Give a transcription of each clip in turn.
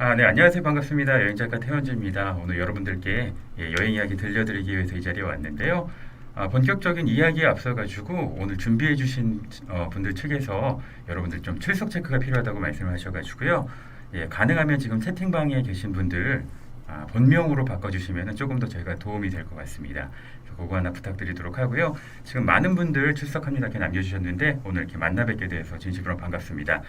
아, 네, 안녕하세요. 반갑습니다. 여행작가 태현주입니다. 오늘 여러분들께 예, 여행 이야기 들려드리기 위해서 이 자리에 왔는데요. 아, 본격적인 이야기에 앞서가지고 오늘 준비해 주신 어, 분들 측에서 여러분들 좀 출석 체크가 필요하다고 말씀을 하셔가지고요. 예, 가능하면 지금 채팅방에 계신 분들 아, 본명으로 바꿔주시면 조금 더 저희가 도움이 될 것 같습니다. 그거 하나 부탁드리도록 하고요. 지금 많은 분들 출석합니다. 이렇게 남겨주셨는데 오늘 이렇게 만나 뵙게 돼서 진심으로 반갑습니다.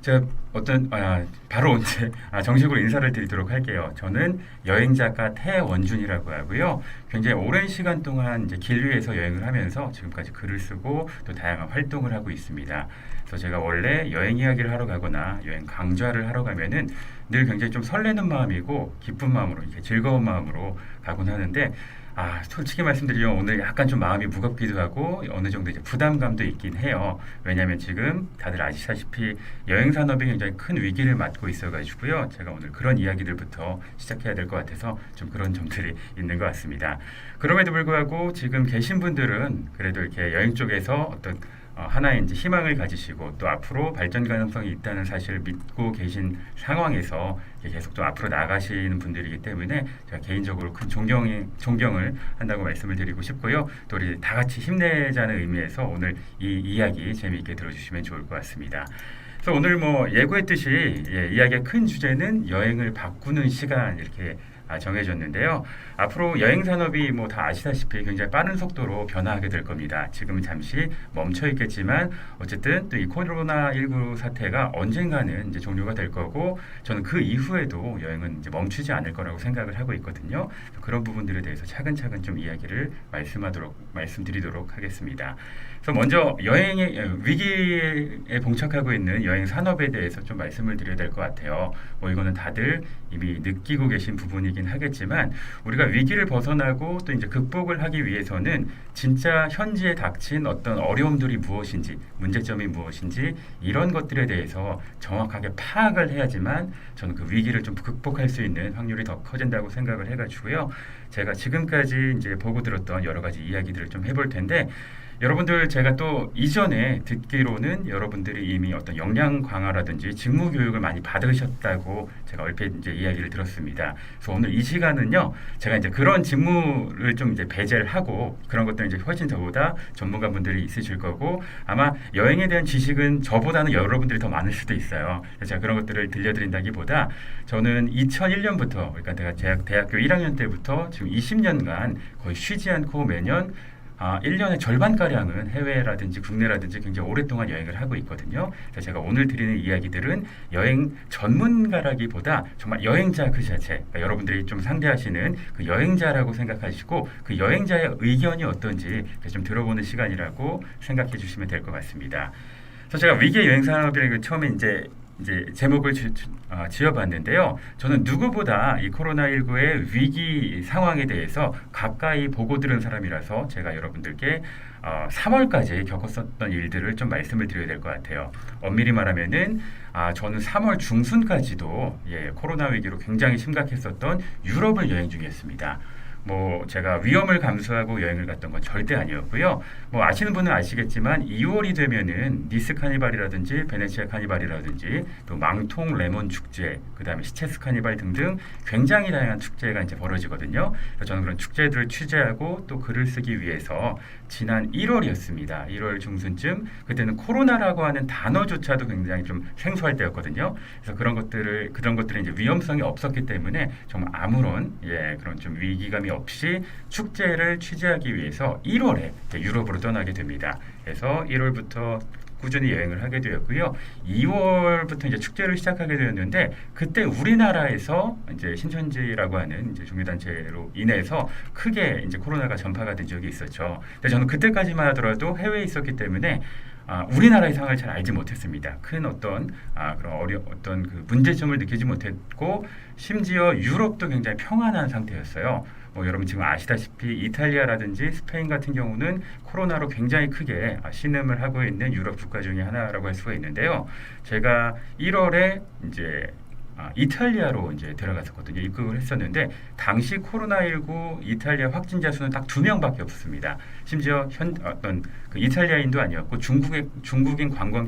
제가 어떤 아, 바로 이제 아, 정식으로 인사를 드리도록 할게요. 저는 여행 작가 태원준이라고 하고요. 굉장히 오랜 시간 동안 이제 길 위에서 여행을 하면서 지금까지 글을 쓰고 또 다양한 활동을 하고 있습니다. 그래서 제가 원래 여행 이야기를 하러 가거나 여행 강좌를 하러 가면은 늘 굉장히 좀 설레는 마음이고 기쁜 마음으로 이렇게 즐거운 마음으로 가곤 하는데 아, 솔직히 말씀드리면 오늘 약간 좀 마음이 무겁기도 하고 어느 정도 이제 부담감도 있긴 해요. 왜냐하면 지금 다들 아시다시피 여행 산업이 굉장히 큰 위기를 맞고 있어가지고요. 제가 오늘 그런 이야기들부터 시작해야 될 것 같아서 좀 그런 점들이 있는 것 같습니다. 그럼에도 불구하고 지금 계신 분들은 그래도 이렇게 여행 쪽에서 어떤 어, 하나의 이제 희망을 가지시고 또 앞으로 발전 가능성이 있다는 사실을 믿고 계신 상황에서 계속 또 앞으로 나가시는 분들이기 때문에 제가 개인적으로 큰 존경이, 존경을 한다고 말씀을 드리고 싶고요. 또 우리 다 같이 힘내자는 의미에서 오늘 이 이야기 재미있게 들어주시면 좋을 것 같습니다. 그래서 오늘 뭐 예고했듯이 예, 이야기의 큰 주제는 여행을 바꾸는 시간 이렇게 아, 정해졌는데요. 앞으로 여행 산업이 뭐 다 아시다시피 굉장히 빠른 속도로 변화하게 될 겁니다. 지금은 잠시 멈춰 있겠지만 어쨌든 또 이 코로나 19 사태가 언젠가는 이제 종료가 될 거고 저는 그 이후에도 여행은 이제 멈추지 않을 거라고 생각을 하고 있거든요. 그런 부분들에 대해서 차근차근 좀 이야기를 말씀하도록 말씀드리도록 하겠습니다. 그래서 먼저 여행의 어, 위기에 봉착하고 있는 여행 산업에 대해서 좀 말씀을 드려야 될 것 같아요. 뭐 이거는 다들 이미 느끼고 계신 부분이 긴 하겠지만 우리가 위기를 벗어나고 또 이제 극복을 하기 위해서는 진짜 현지에 닥친 어떤 어려움들이 무엇인지 문제점이 무엇인지 이런 것들에 대해서 정확하게 파악을 해야지만 저는 그 위기를 좀 극복할 수 있는 확률이 더 커진다고 생각을 해가지고요. 제가 지금까지 이제 보고 들었던 여러 가지 이야기들을 좀 해볼 텐데 여러분들 제가 또 이전에 듣기로는 여러분들이 이미 어떤 역량 강화라든지 직무 교육을 많이 받으셨다고 제가 얼핏 이제 이야기를 들었습니다. 그래서 오늘 이 시간은요, 제가 이제 그런 직무를 좀 이제 배제를 하고 그런 것들은 이제 훨씬 저보다 전문가분들이 있으실 거고 아마 여행에 대한 지식은 저보다는 여러분들이 더 많을 수도 있어요. 그래서 제가 그런 것들을 들려드린다기보다 저는 2001년부터 그러니까 제가 대학, 대학교 1학년 때부터 지금 20년간 거의 쉬지 않고 매년 아, 1년의 절반가량은 해외라든지 국내라든지 굉장히 오랫동안 여행을 하고 있거든요. 그래서 제가 오늘 드리는 이야기들은 여행 전문가라기보다 정말 여행자 그 자체, 그러니까 여러분들이 좀 상대하시는 그 여행자라고 생각하시고 그 여행자의 의견이 어떤지 좀 들어보는 시간이라고 생각해 주시면 될 것 같습니다. 그래서 제가 위기의 여행 산업이라는 그 처음에 이제 이제 제목을 지, 어, 지어봤는데요. 저는 누구보다 이 코로나19의 위기 상황에 대해서 가까이 보고 들은 사람이라서 제가 여러분들께 어, 3월까지 겪었었던 일들을 좀 말씀을 드려야 될 것 같아요. 엄밀히 말하면은 아, 저는 3월 중순까지도 예, 코로나 위기로 굉장히 심각했었던 유럽을 여행 중이었습니다. 뭐 제가 위험을 감수하고 여행을 갔던 건 절대 아니었고요. 뭐 아시는 분은 아시겠지만 2월이 되면은 니스 카니발이라든지 베네치아 카니발이라든지 또 망통 레몬 축제, 그다음에 시체스 카니발 등등 굉장히 다양한 축제가 이제 벌어지거든요. 그래서 저는 그런 축제들을 취재하고 또 글을 쓰기 위해서 지난 1월이었습니다. 1월 중순쯤 그때는 코로나라고 하는 단어조차도 굉장히 좀 생소할 때였거든요. 그래서 그런 것들을 그런 것들이 이제 위험성이 없었기 때문에 정말 아무런 예 그런 좀 위기감이 없이 축제를 취재하기 위해서 1월에 유럽으로 떠나게 됩니다. 그래서 1월부터 꾸준히 여행을 하게 되었고요. 2월부터 이제 축제를 시작하게 되었는데 그때 우리나라에서 이제 신천지라고 하는 이제 종교단체로 인해서 크게 이제 코로나가 전파가 된 적이 있었죠. 근데 저는 그때까지만 하더라도 해외에 있었기 때문에 아, 우리나라의 상황을 잘 알지 못했습니다. 큰 어떤 아, 그런 어려 어떤 그 문제점을 느끼지 못했고 심지어 유럽도 굉장히 평안한 상태였어요. 뭐 여러분 지금 아시다시피 이탈리아라든지 스페인 같은 경우는 코로나로 굉장히 크게 아, 신음을 하고 있는 유럽 국가 중에 하나라고 할 수가 있는데요. 제가 1월에 이제 아, 이탈리아로 이제 들어갔었거든요. 입국을 했었는데 당시 코로나19 이탈리아 확진자 수는 딱 두 명밖에 없었습니다. 심지어 현 어떤 그 이탈리아인도 아니었고 중국의 중국인 관광